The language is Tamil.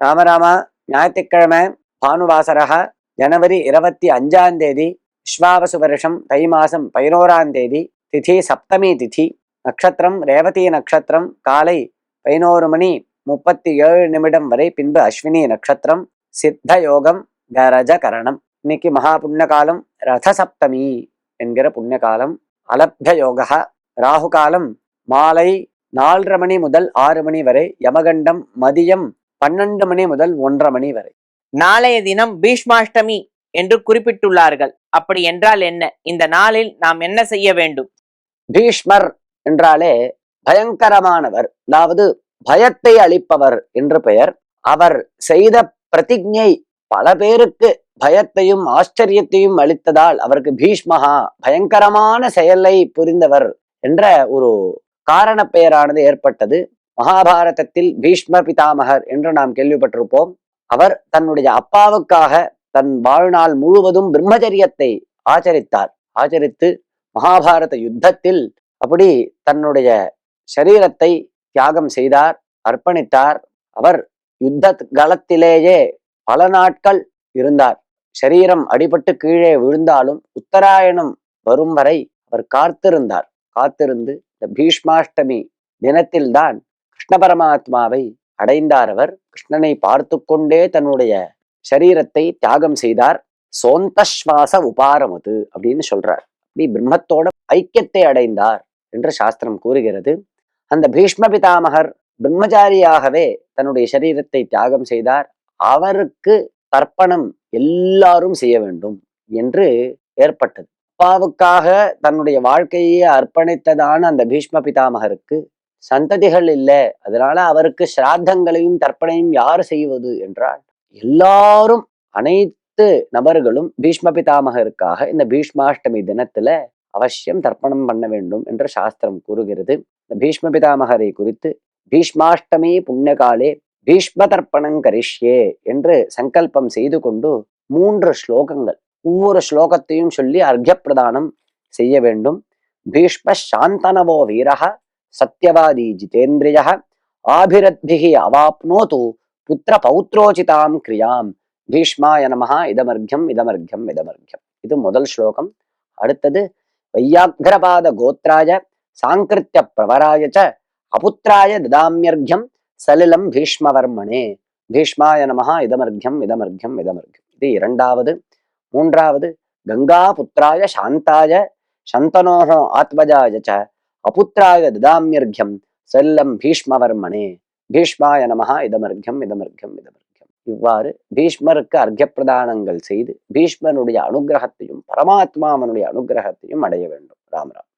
ராமராமா ஞாயிற்றுக்கிழமை பானுவாசரக ஜனவரி இருபத்தி அஞ்சாம் தேதி விஸ்வாவசு வருஷம் தை மாசம் பதினோராம் தேதி திதி சப்தமி திதி நட்சத்திரம் ரேவதி நட்சத்திரம் காலை பதினோரு மணி முப்பத்தி ஏழு நிமிடம் வரை பின்பு அஸ்வினி நட்சத்திரம் சித்த யோகம் கரஜ கரணம் இன்னைக்கு மகா புண்ணிய காலம் ரத என்கிற புண்ணிய காலம் அலப்ய யோகா ராகு காலம் மாலை நாலரை மணி முதல் ஆறு மணி வரை யமகண்டம் மதியம் பன்னெண்டு மணி முதல் ஒன்றரை மணி வரை. நாளைய தினம் பீஷ்மாஷ்டமி என்று குறிப்பிட்டுள்ளார்கள். அப்படி என்றால் என்ன? இந்த நாளில் நாம் என்ன செய்ய வேண்டும்? பீஷ்மர் என்றாலே பயங்கரமானவர். அதாவது பயத்தை அளிப்பவர் என்று பெயர். அவர் செய்த பிரதிஜை பல பேருக்கு பயத்தையும் ஆச்சரியத்தையும் அளித்ததால் அவருக்கு பீஷ்மகா பயங்கரமான செயலை புரிந்தவர் என்ற ஒரு காரண பெயரானது ஏற்பட்டது. மகாபாரதத்தில் பீஷ்ம பிதாமகர் என்று நாம் கேள்விப்பட்டிருப்போம். அவர் தன்னுடைய அப்பாவுக்காக தன் வாழ்நாள் முழுவதும் பிரம்மச்சரியத்தை ஆச்சரித்தார். ஆச்சரித்து மகாபாரத யுத்தத்தில் அப்படி தன்னுடைய சரீரத்தை தியாகம் செய்தார் அர்ப்பணித்தார். அவர் யுத்த களத்திலேயே பல நாட்கள் இருந்தார். சரீரம் அடிபட்டு கீழே விழுந்தாலும் உத்தராயணம் வரும் வரை அவர் காத்திருந்தார். காத்திருந்து இந்த பீஷ்மாஷ்டமி தினத்தில்தான் கிருஷ்ண பரமாத்மாவை அடைந்தார் அவர். கிருஷ்ணனை பார்த்து கொண்டே தன்னுடைய சரீரத்தை தியாகம் செய்தார். சோந்தஸ்வாச உபாரமுது அப்படின்னு சொல்றார். அப்படி பிரம்மத்தோட ஐக்கியத்தை அடைந்தார் என்று சாஸ்திரம் கூறுகிறது. அந்த பீஷ்ம பிதாமகர் பிரம்மச்சாரியாகவே தன்னுடைய சரீரத்தை தியாகம் செய்தார். அவருக்கு தர்ப்பணம் எல்லாரும் செய்ய வேண்டும் என்று ஏற்பட்டது. அப்பாவுக்காக தன்னுடைய வாழ்க்கையை அர்ப்பணித்ததான அந்த பீஷ்ம பிதாமகருக்கு சந்ததிகள் இல்லை. அதனால அவருக்கு சிராத்தங்களையும் தர்ப்பணையும் யார் செய்வது என்றால் எல்லாரும் அனைத்து நபர்களும் பீஷ்ம பிதாமகருக்காக இந்த பீஷ்மாஷ்டமி தினத்துல அவசியம் தர்ப்பணம் பண்ண வேண்டும் என்று சாஸ்திரம் கூறுகிறது. இந்த பீஷ்ம பிதாமகரை குறித்து பீஷ்மாஷ்டமி புண்ணியகாலே பீஷ்ம தர்ப்பணம் கரிஷ்யே என்று சங்கல்பம் செய்து கொண்டு மூன்று ஸ்லோகங்கள் ஒவ்வொரு ஸ்லோகத்தையும் சொல்லி அர்க்கிய பிரதானம் செய்ய வேண்டும். பீஷ்ம சாந்தனவோ வீரக சத்யவாதி ஜிதேந்திரிய ஆபிரத்பிகி அவாப்னோது புத்திர பௌத்ரோச்சிதாம் கிரியாம் பீஷ்மாய நமஹ இதமர்க்யம் இதமர்க்யம் இதமர்க்யம் இது முதல் ஸ்லோகம் அடுத்தது வையாக்கரபாத கோத்ராய சாங்கிருத்திய பிரவராய ச அபுத்திராய ததாமியர்க்யம் சலிலம் பீஷ்மவர்மனே பீஷ்மாய நமஹ இதமர்க்யம் இதமர்க்யம் இதமர்க்யம் இது இரண்டாவது மூன்றாவது கங்கா புத்திராய சாந்தாய சந்தனோஹோ ஆத்மஜாய ச அபுத்திராய ததாமியர்க்யம் செல்லம் பீஷ்மவர்மனே. பீஷ்மாய நமஹ இதமர்கியம் இதமர்கியம் இதமர்கியம். இவ்வாறு பீஷ்மருக்கு அர்க்ய செய்து பீஷ்மனுடைய அனுகிரகத்தையும் பரமாத்மாவனுடைய அனுகிரகத்தையும் அடைய வேண்டும். ராமராம்